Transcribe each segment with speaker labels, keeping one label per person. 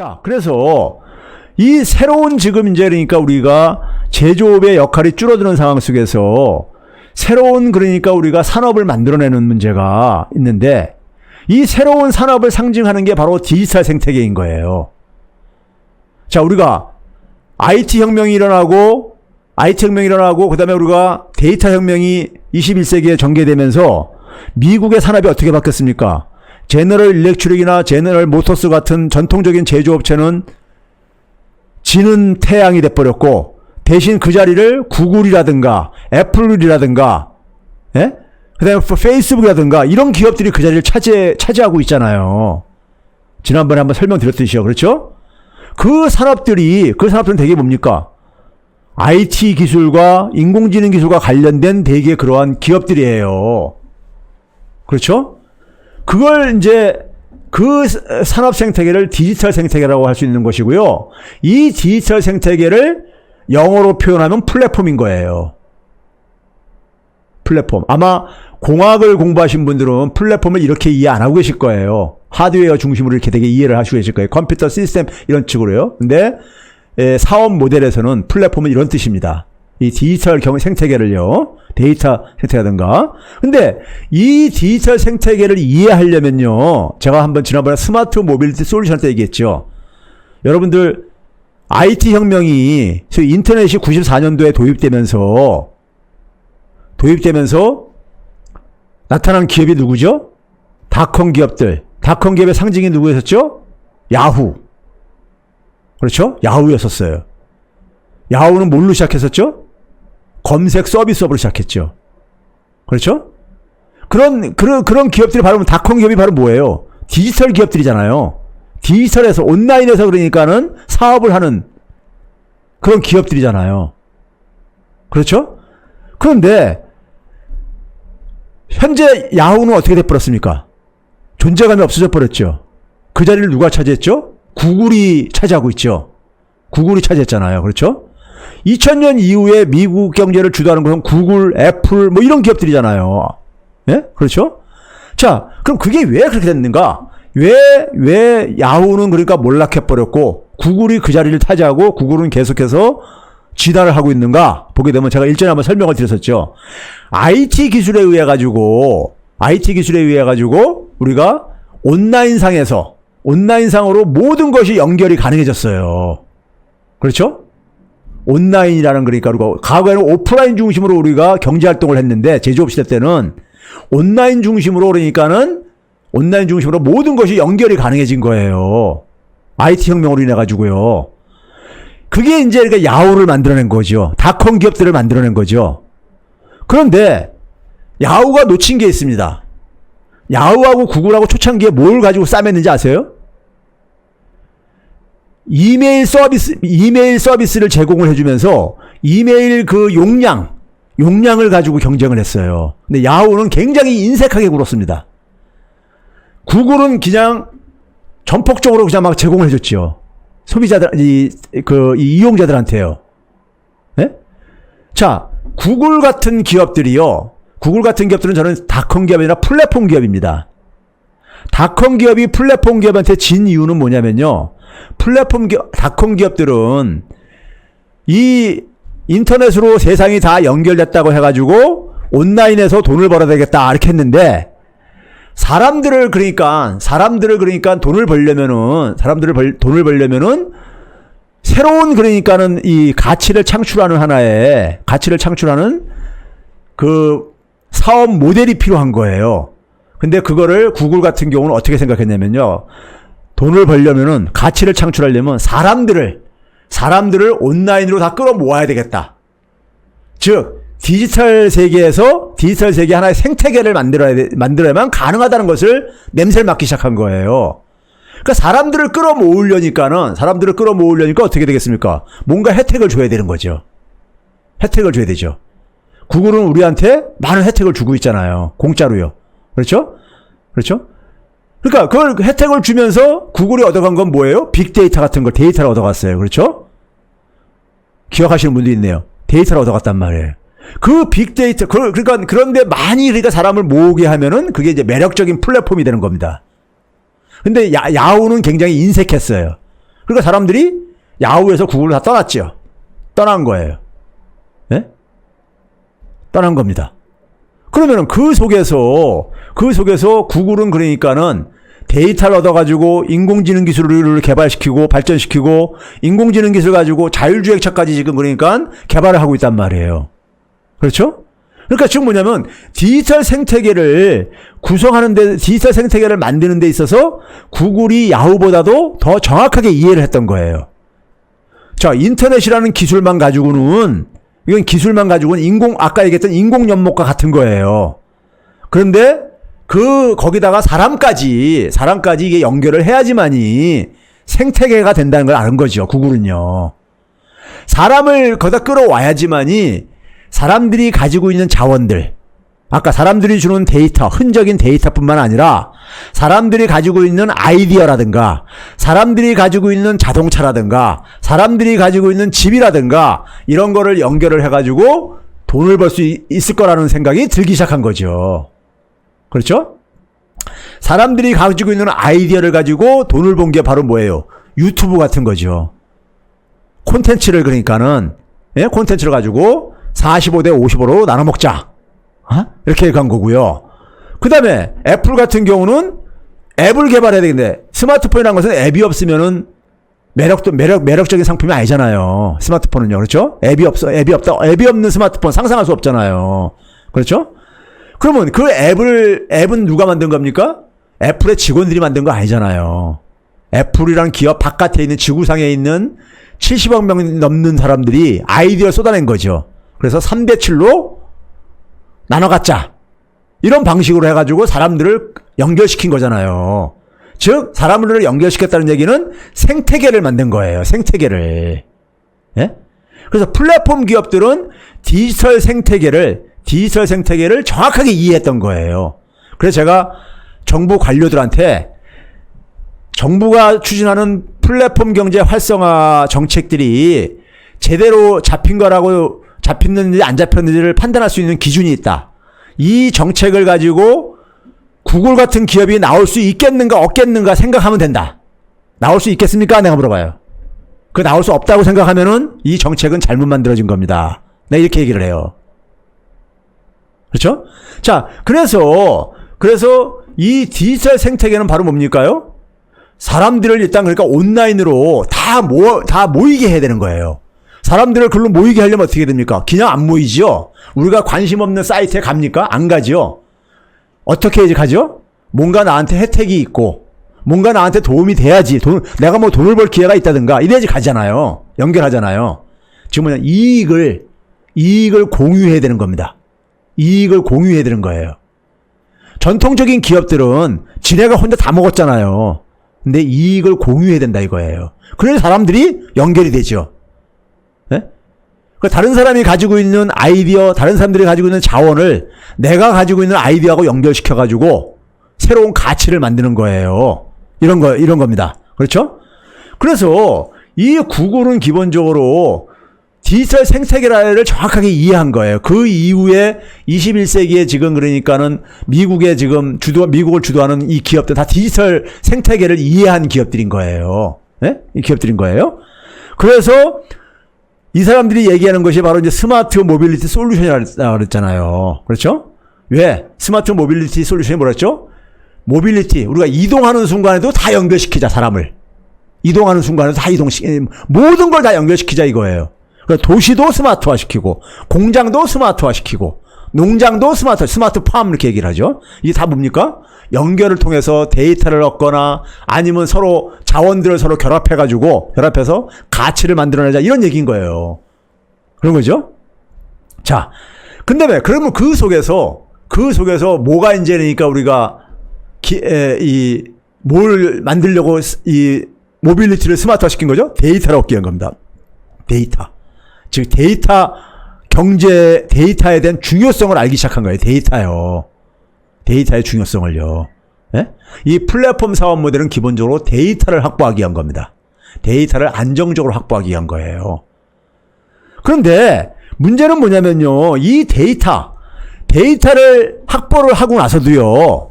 Speaker 1: 자, 그래서 이 새로운 지금 이제 그러니까 우리가 제조업의 역할이 줄어드는 상황 속에서 새로운 그러니까 우리가 산업을 만들어내는 문제가 있는데 이 새로운 산업을 상징하는 게 바로 디지털 생태계인 거예요. 자, 우리가 IT 혁명이 일어나고 IT 혁명이 일어나고 그다음에 우리가 데이터 혁명이 21세기에 전개되면서 미국의 산업이 어떻게 바뀌었습니까? 제너럴 일렉트릭이나 제너럴 모터스 같은 전통적인 제조업체는 지는 태양이 돼버렸고 대신 그 자리를 구글이라든가 애플이라든가 예? 그다음에 페이스북이라든가 이런 기업들이 그 자리를 차지 차지하고 있잖아요. 지난번에 한번 설명드렸듯이요. 그렇죠? 그 산업들이 그 산업들은 되게 뭡니까? IT 기술과 인공지능 기술과 관련된 되게 그러한 기업들이에요. 그렇죠? 그걸 이제 그 산업 생태계를 디지털 생태계라고 할 수 있는 것이고요. 이 디지털 생태계를 영어로 표현하면 플랫폼인 거예요. 플랫폼. 아마 공학을 공부하신 분들은 플랫폼을 이렇게 이해 안 하고 계실 거예요. 하드웨어 중심으로 이렇게 되게 이해를 하시고 계실 거예요. 컴퓨터 시스템 이런 식으로요. 근데 에, 사업 모델에서는 플랫폼은 이런 뜻입니다. 이 디지털 경 생태계를요. 데이터 생태계라든가. 근데 이 디지털 생태계를 이해하려면요. 제가 한번 지난번에 스마트 모빌리티 솔루션 때 얘기했죠. 여러분들 IT 혁명이 인터넷이 94년도에 도입되면서 도입되면서 나타난 기업이 누구죠? 닷컴 기업들. 닷컴 기업의 상징이 누구였었죠? 야후. 그렇죠? 야후였었어요. 야후는 뭘로 시작했었죠? 검색 서비스업으로 시작했죠. 그렇죠? 그런, 그런, 그런 기업들이 바로, 닷컴 기업이 바로 뭐예요? 디지털 기업들이잖아요. 디지털에서, 온라인에서 그러니까는 사업을 하는 그런 기업들이잖아요. 그렇죠? 그런데, 현재 야후는 어떻게 돼버렸습니까? 존재감이 없어져 버렸죠. 그 자리를 누가 차지했죠? 구글이 차지하고 있죠. 구글이 차지했잖아요. 그렇죠? 2000년 이후에 미국 경제를 주도하는 것은 구글, 애플 뭐 이런 기업들이잖아요. 예? 그렇죠? 자, 그럼 그게 왜 그렇게 됐는가? 왜, 왜 야후는 그러니까 몰락해버렸고, 구글이 그 자리를 차지하고, 구글은 계속해서 진화를 하고 있는가? 보게 되면 제가 일전에 한번 설명을 드렸었죠. IT 기술에 의해 가지고, IT 기술에 의해 가지고, 우리가 온라인상에서, 온라인상으로 모든 것이 연결이 가능해졌어요. 그렇죠? 온라인이라는 그러니까 우리가 과거에는 오프라인 중심으로 우리가 경제 활동을 했는데 제조업 시대 때는 온라인 중심으로 그러니까는 온라인 중심으로 모든 것이 연결이 가능해진 거예요. IT 혁명으로 인해 가지고요. 그게 이제 그러니까 야후를 만들어낸 거죠. 닷컴 기업들을 만들어낸 거죠. 그런데 야후가 놓친 게 있습니다. 야후하고 구글하고 초창기에 뭘 가지고 싸맸는지 아세요? 이메일 서비스, 이메일 서비스를 제공을 해주면서 이메일 그 용량, 용량을 가지고 경쟁을 했어요. 근데 야후는 굉장히 인색하게 굴었습니다. 구글은 그냥 전폭적으로 그냥 막 제공을 해줬지요. 소비자들, 이, 그, 이 이용자들한테요. 예? 자, 구글 같은 기업들이요. 구글 같은 기업들은 저는 닷컴 기업이 아니라 플랫폼 기업입니다. 닷컴 기업이 플랫폼 기업한테 진 이유는 뭐냐면요. 플랫폼 기업, 닷컴 기업들은 이 인터넷으로 세상이 다 연결됐다고 해가지고 온라인에서 돈을 벌어야 되겠다 이렇게 했는데 사람들을 그러니까 사람들을 그러니까 돈을 벌려면은 사람들을 벌, 돈을 벌려면은 새로운 그러니까는 이 가치를 창출하는 하나의 가치를 창출하는 그 사업 모델이 필요한 거예요. 근데 그거를 구글 같은 경우는 어떻게 생각했냐면요. 돈을 벌려면은 가치를 창출하려면 사람들을 사람들을 온라인으로 다 끌어모아야 되겠다. 즉 디지털 세계에서 디지털 세계 하나의 생태계를 만들어야 돼, 만들어야만 가능하다는 것을 냄새를 맡기 시작한 거예요. 그러니까 사람들을 끌어모으려니까는 사람들을 끌어모으려니까 어떻게 되겠습니까? 뭔가 혜택을 줘야 되는 거죠. 혜택을 줘야 되죠. 구글은 우리한테 많은 혜택을 주고 있잖아요. 공짜로요. 그렇죠? 그렇죠? 그러니까 그걸 혜택을 주면서 구글이 얻어간 건 뭐예요? 빅데이터 같은 걸 데이터를 얻어갔어요. 그렇죠? 기억하시는 분도 있네요. 데이터를 얻어갔단 말이에요. 그 빅데이터, 그, 그러니까 그런데 많이 그러니까 사람을 모으게 하면은 그게 이제 매력적인 플랫폼이 되는 겁니다. 근데 야, 야후는 굉장히 인색했어요. 그러니까 사람들이 야후에서 구글을 다 떠났죠. 떠난 거예요. 예? 떠난 겁니다. 그러면은 그 속에서 그 속에서 구글은 그러니까는 데이터를 얻어가지고 인공지능 기술을 개발시키고 발전시키고 인공지능 기술 가지고 자율주행차까지 지금 그러니까 개발을 하고 있단 말이에요. 그렇죠? 그러니까 지금 뭐냐면 디지털 생태계를 구성하는데 디지털 생태계를 만드는 데 있어서 구글이 야후보다도 더 정확하게 이해를 했던 거예요. 자, 인터넷이라는 기술만 가지고는 이건 기술만 가지고는 인공 아까 얘기했던 인공 연목과 같은 거예요. 그런데 그 거기다가 사람까지 사람까지 이게 연결을 해야지만이 생태계가 된다는 걸 아는 거죠. 구글은요. 사람을 거기다 끌어와야지만이 사람들이 가지고 있는 자원들 아까 사람들이 주는 데이터, 흔적인 데이터뿐만 아니라 사람들이 가지고 있는 아이디어라든가 사람들이 가지고 있는 자동차라든가 사람들이 가지고 있는 집이라든가 이런 거를 연결을 해가지고 돈을 벌 수 있을 거라는 생각이 들기 시작한 거죠. 그렇죠? 사람들이 가지고 있는 아이디어를 가지고 돈을 번게 바로 뭐예요? 유튜브 같은 거죠. 콘텐츠를 그러니까는 예? 콘텐츠를 가지고 45대 55로 나눠 먹자. 어? 이렇게 간 거고요. 그 다음에 애플 같은 경우는 앱을 개발해야 되는데 스마트폰이라는 것은 앱이 없으면은 매력도 매력 매력적인 상품이 아니잖아요. 스마트폰은요, 그렇죠? 앱이 없어, 앱이 없다, 앱이 없는 스마트폰 상상할 수 없잖아요. 그렇죠? 그러면 그 앱을 앱은 누가 만든 겁니까? 애플의 직원들이 만든 거 아니잖아요. 애플이란 기업 바깥에 있는 지구상에 있는 70억 명 넘는 사람들이 아이디어 쏟아낸 거죠. 그래서 3대 7로 나눠 갖자. 이런 방식으로 해가지고 사람들을 연결시킨 거잖아요. 즉, 사람들을 연결시켰다는 얘기는 생태계를 만든 거예요. 생태계를. 예? 그래서 플랫폼 기업들은 디지털 생태계를, 디지털 생태계를 정확하게 이해했던 거예요. 그래서 제가 정부 관료들한테 정부가 추진하는 플랫폼 경제 활성화 정책들이 제대로 잡힌 거라고 잡혔는지 안 잡혔는지를 판단할 수 있는 기준이 있다. 이 정책을 가지고 구글 같은 기업이 나올 수 있겠는가 없겠는가 생각하면 된다. 나올 수 있겠습니까? 내가 물어봐요. 그 나올 수 없다고 생각하면은 이 정책은 잘못 만들어진 겁니다. 내 이렇게 얘기를 해요. 그렇죠? 자, 그래서 그래서 이 디지털 생태계는 바로 뭡니까요? 사람들을 일단 그러니까 온라인으로 다 모, 다 모이게 해야 되는 거예요. 사람들을 글로 모이게 하려면 어떻게 됩니까? 그냥 안 모이죠? 우리가 관심 없는 사이트에 갑니까? 안 가죠? 어떻게 이제 가죠? 뭔가 나한테 혜택이 있고, 뭔가 나한테 도움이 돼야지. 돈, 내가 뭐 돈을 벌 기회가 있다든가, 이래야지 가잖아요. 연결하잖아요. 지금 뭐냐, 이익을, 이익을 공유해야 되는 겁니다. 이익을 공유해야 되는 거예요. 전통적인 기업들은 지네가 혼자 다 먹었잖아요. 근데 이익을 공유해야 된다 이거예요. 그래야 사람들이 연결이 되죠. 예? 그 다른 사람이 가지고 있는 아이디어, 다른 사람들이 가지고 있는 자원을 내가 가지고 있는 아이디어하고 연결시켜 가지고 새로운 가치를 만드는 거예요. 이런 거 이런 겁니다. 그렇죠? 그래서 이 구글은 기본적으로 디지털 생태계를 정확하게 이해한 거예요. 그 이후에 21세기에 지금 그러니까는 미국의 지금 주도, 미국을 주도하는 이 기업들 다 디지털 생태계를 이해한 기업들인 거예요. 네? 이 기업들인 거예요. 그래서 이 사람들이 얘기하는 것이 바로 이제 스마트 모빌리티 솔루션이라고 그랬잖아요. 그렇죠? 왜? 스마트 모빌리티 솔루션이 뭐랬죠? 모빌리티. 우리가 이동하는 순간에도 다 연결시키자, 사람을. 이동하는 순간에도 다 이동시, 모든 걸 다 연결시키자 이거예요. 그러니까 도시도 스마트화 시키고, 공장도 스마트화 시키고, 농장도 스마트, 스마트팜 이렇게 얘기를 하죠. 이게 다 뭡니까? 연결을 통해서 데이터를 얻거나 아니면 서로 자원들을 서로 결합해가지고, 결합해서 가치를 만들어내자 이런 얘기인 거예요. 그런 거죠? 자, 근데 왜? 그러면 그 속에서, 그 속에서 뭐가 이제 그러니까 우리가 기, 에, 이, 뭘 만들려고 스- 이 모빌리티를 스마트화 시킨 거죠? 데이터를 얻기 위한 겁니다. 데이터. 즉, 데이터, 경제, 데이터에 대한 중요성을 알기 시작한 거예요. 데이터요. 데이터의 중요성을요. 예? 이 플랫폼 사업 모델은 기본적으로 데이터를 확보하기 위한 겁니다. 데이터를 안정적으로 확보하기 위한 거예요. 그런데 문제는 뭐냐면요. 이 데이터, 데이터를 확보를 하고 나서도요.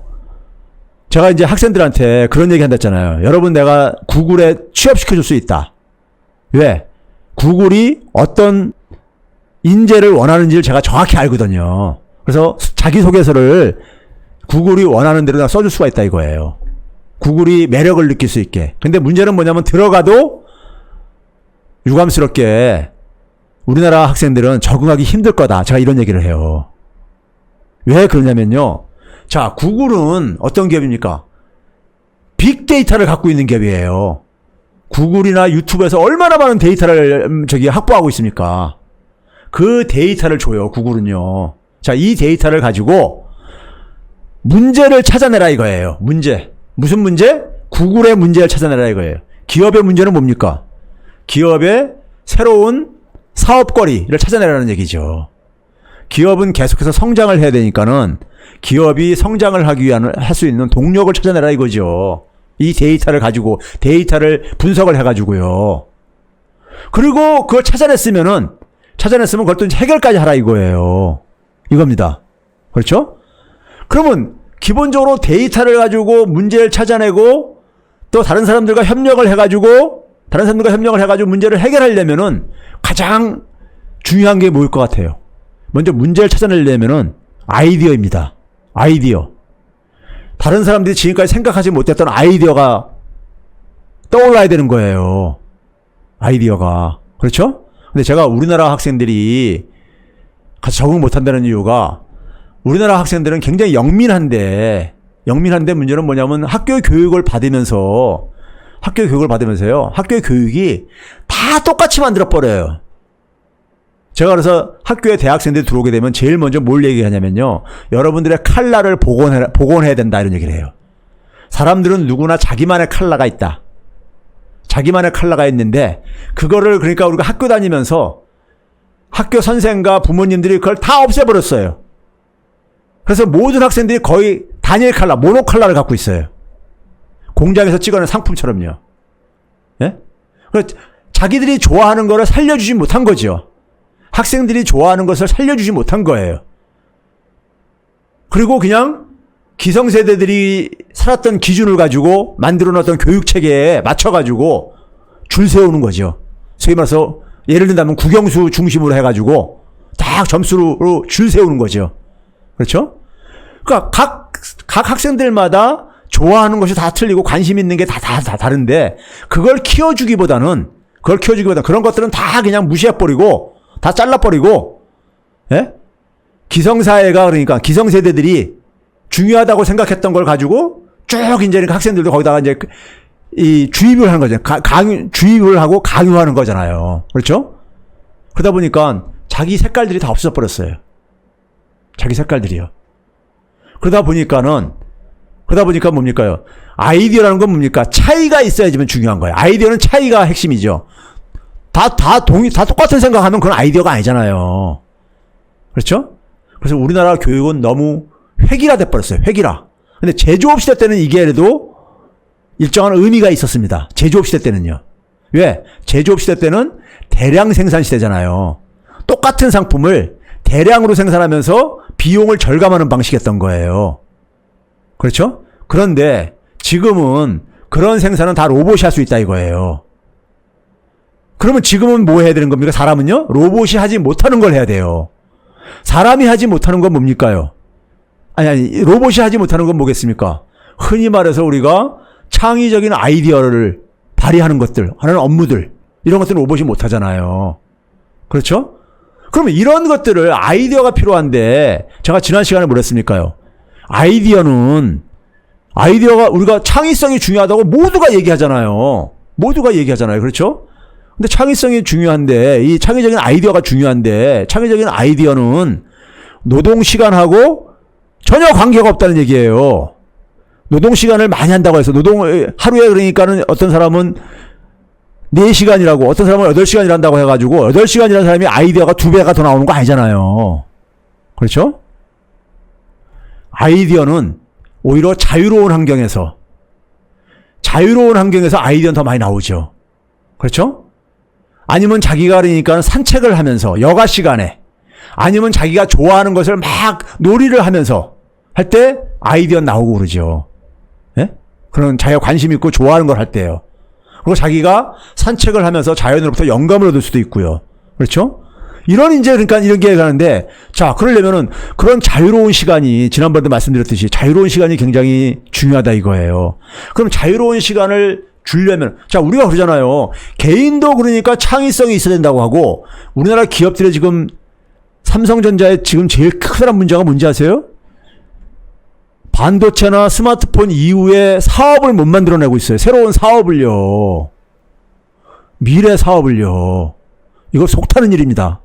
Speaker 1: 제가 이제 학생들한테 그런 얘기 한다잖아요. 여러분 내가 구글에 취업시켜줄 수 있다. 왜? 구글이 어떤 인재를 원하는지를 제가 정확히 알거든요. 그래서 자기소개서를 구글이 원하는 대로 다 써줄 수가 있다 이거예요. 구글이 매력을 느낄 수 있게. 근데 문제는 뭐냐면 들어가도 유감스럽게 우리나라 학생들은 적응하기 힘들 거다. 제가 이런 얘기를 해요. 왜 그러냐면요. 자, 구글은 어떤 기업입니까? 빅데이터를 갖고 있는 기업이에요. 구글이나 유튜브에서 얼마나 많은 데이터를 음, 저기 확보하고 있습니까? 그 데이터를 줘요, 구글은요. 자, 이 데이터를 가지고 문제를 찾아내라 이거예요. 문제. 무슨 문제? 구글의 문제를 찾아내라 이거예요. 기업의 문제는 뭡니까? 기업의 새로운 사업거리를 찾아내라는 얘기죠. 기업은 계속해서 성장을 해야 되니까는 기업이 성장을 하기 위한 할 수 있는 동력을 찾아내라 이거죠. 이 데이터를 가지고 데이터를 분석을 해가지고요. 그리고 그걸 찾아냈으면은 찾아냈으면 그걸 또 해결까지 하라 이거예요. 이겁니다. 그렇죠? 그러면 기본적으로 데이터를 가지고 문제를 찾아내고 또 다른 사람들과 협력을 해가지고 다른 사람들과 협력을 해가지고 문제를 해결하려면은 가장 중요한 게 뭐일 것 같아요? 먼저 문제를 찾아내려면은 아이디어입니다. 아이디어. 다른 사람들이 지금까지 생각하지 못했던 아이디어가 떠올라야 되는 거예요. 아이디어가. 그렇죠? 근데 제가 우리나라 학생들이 같이 적응 못한다는 이유가 우리나라 학생들은 굉장히 영민한데 영민한데 문제는 뭐냐면 학교 교육을 받으면서 학교 교육을 받으면서요. 학교 교육이 다 똑같이 만들어 버려요. 제가 그래서 학교에 대학생들이 들어오게 되면 제일 먼저 뭘 얘기하냐면요. 여러분들의 칼라를 복원해, 복원해야 된다 이런 얘기를 해요. 사람들은 누구나 자기만의 칼라가 있다. 자기만의 칼라가 있는데 그거를 그러니까 우리가 학교 다니면서 학교 선생과 부모님들이 그걸 다 없애버렸어요. 그래서 모든 학생들이 거의 단일 칼라, 모노 칼라를 갖고 있어요. 공장에서 찍어낸 상품처럼요. 예? 그래서 자기들이 좋아하는 거를 살려주지 못한 거죠. 학생들이 좋아하는 것을 살려주지 못한 거예요. 그리고 그냥 기성세대들이 살았던 기준을 가지고 만들어 놨던 교육 체계에 맞춰가지고 줄 세우는 거죠. 소위 말해서 예를 든다면 국영수 중심으로 해가지고 딱 점수로 줄 세우는 거죠. 그렇죠? 그러니까 각, 각 학생들마다 좋아하는 것이 다 틀리고 관심 있는 게 다, 다, 다 다른데 그걸 키워주기보다는 그걸 키워주기보다는 그런 것들은 다 그냥 무시해버리고 다 잘라버리고 예? 기성사회가 그러니까 기성세대들이 중요하다고 생각했던 걸 가지고 쭉 이제 그러니까 학생들도 거기다가 이제 그이 주입을 하는 거죠. 가, 강요, 주입을 하고 강요하는 거잖아요. 그렇죠? 그러다 보니까 자기 색깔들이 다 없어져 버렸어요. 자기 색깔들이요. 그러다 보니까는 그러다 보니까 뭡니까요? 아이디어라는 건 뭡니까? 차이가 있어야지만 중요한 거예요. 아이디어는 차이가 핵심이죠. 다, 다 동의, 다 똑같은 생각하면 그건 아이디어가 아니잖아요. 그렇죠? 그래서 우리나라 교육은 너무 획일화 돼 버렸어요. 획일화. 근데 제조업 시대 때는 이게 그래도 일정한 의미가 있었습니다. 제조업 시대 때는요. 왜? 제조업 시대 때는 대량 생산 시대잖아요. 똑같은 상품을 대량으로 생산하면서 비용을 절감하는 방식이었던 거예요. 그렇죠? 그런데 지금은 그런 생산은 다 로봇이 할 수 있다 이거예요. 그러면 지금은 뭐 해야 되는 겁니까? 사람은요? 로봇이 하지 못하는 걸 해야 돼요. 사람이 하지 못하는 건 뭡니까요? 아니, 아니, 로봇이 하지 못하는 건 뭐겠습니까? 흔히 말해서 우리가 창의적인 아이디어를 발휘하는 것들, 하는 업무들, 이런 것들은 로봇이 못 하잖아요. 그렇죠? 그러면 이런 것들을 아이디어가 필요한데, 제가 지난 시간에 뭐랬습니까요? 아이디어는, 아이디어가 우리가 창의성이 중요하다고 모두가 얘기하잖아요. 모두가 얘기하잖아요. 그렇죠? 근데 창의성이 중요한데 이 창의적인 아이디어가 중요한데 창의적인 아이디어는 노동 시간하고 전혀 관계가 없다는 얘기예요. 노동 시간을 많이 한다고 해서 노동 하루에 그러니까는 어떤 사람은 4시간이라고 어떤 사람은 8시간 일한다고 해 가지고 8시간 일하는 사람이 아이디어가 두 배가 더 나오는 거 아니잖아요. 그렇죠? 아이디어는 오히려 자유로운 환경에서 자유로운 환경에서 아이디어는 더 많이 나오죠. 그렇죠? 아니면 자기가 그러니까 산책을 하면서 여가 시간에 아니면 자기가 좋아하는 것을 막 놀이를 하면서 할 때 아이디어 나오고 그러죠. 그런 자기가 관심 있고 좋아하는 걸 할 때요. 그리고 자기가 산책을 하면서 자연으로부터 영감을 얻을 수도 있고요. 그렇죠? 이런 이제 그러니까 이런 게 가는데 자 그러려면은 그런 자유로운 시간이 지난번에도 말씀드렸듯이 자유로운 시간이 굉장히 중요하다 이거예요. 그럼 자유로운 시간을 주려면 자 우리가 그러잖아요. 개인도 그러니까 창의성이 있어야 된다고 하고 우리나라 기업들의 지금 삼성전자의 지금 제일 크다란 문제가 뭔지 아세요? 반도체나 스마트폰 이후에 사업을 못 만들어내고 있어요. 새로운 사업을요. 미래 사업을요. 이거 속타는 일입니다.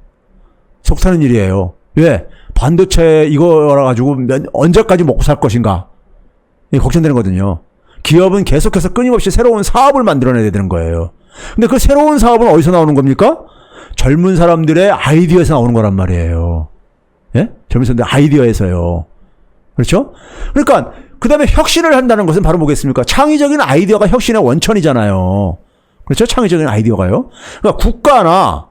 Speaker 1: 속타는 일이에요. 왜? 반도체 이거라 가지고 몇- 언제까지 먹고 살 것인가? 걱정되는 거거든요. 기업은 계속해서 끊임없이 새로운 사업을 만들어내야 되는 거예요. 근데 그 새로운 사업은 어디서 나오는 겁니까? 젊은 사람들의 아이디어에서 나오는 거란 말이에요. 예? 젊은 사람들 아이디어에서요. 그렇죠? 그러니까 그 다음에 혁신을 한다는 것은 바로 뭐겠습니까? 창의적인 아이디어가 혁신의 원천이잖아요. 그렇죠? 창의적인 아이디어가요. 그러니까 국가나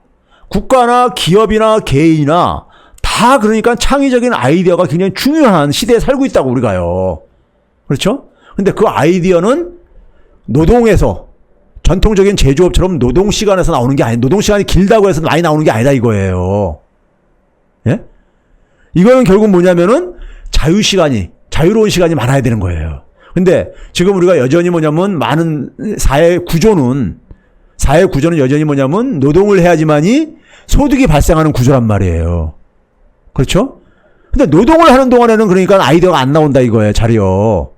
Speaker 1: 국가나 기업이나 개인이나 다 그러니까 창의적인 아이디어가 굉장히 중요한 시대에 살고 있다고 우리가요. 그렇죠? 근데 그 아이디어는 노동에서 전통적인 제조업처럼 노동 시간에서 나오는 게 아니, 노동 시간이 길다고 해서 많이 나오는 게 아니다 이거예요. 예? 이거는 결국 뭐냐면은 자유 시간이 자유로운 시간이 많아야 되는 거예요. 근데 지금 우리가 여전히 뭐냐면 많은 사회 구조는 사회 구조는 여전히 뭐냐면 노동을 해야지만이 소득이 발생하는 구조란 말이에요. 그렇죠? 근데 노동을 하는 동안에는 그러니까 아이디어가 안 나온다 이거예요, 자리요.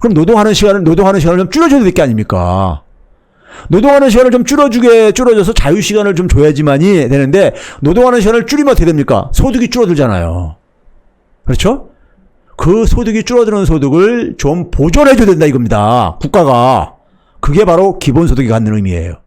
Speaker 1: 그럼 노동하는 시간을 노동하는 시간을 좀 줄여줘야 될 게 아닙니까? 노동하는 시간을 좀 줄여주게 줄여줘서 자유 시간을 좀 줘야지만이 되는데 노동하는 시간을 줄이면 어떻게 됩니까? 소득이 줄어들잖아요. 그렇죠? 그 소득이 줄어드는 소득을 좀 보존해줘야 된다 이겁니다. 국가가. 그게 바로 기본소득이 갖는 의미예요.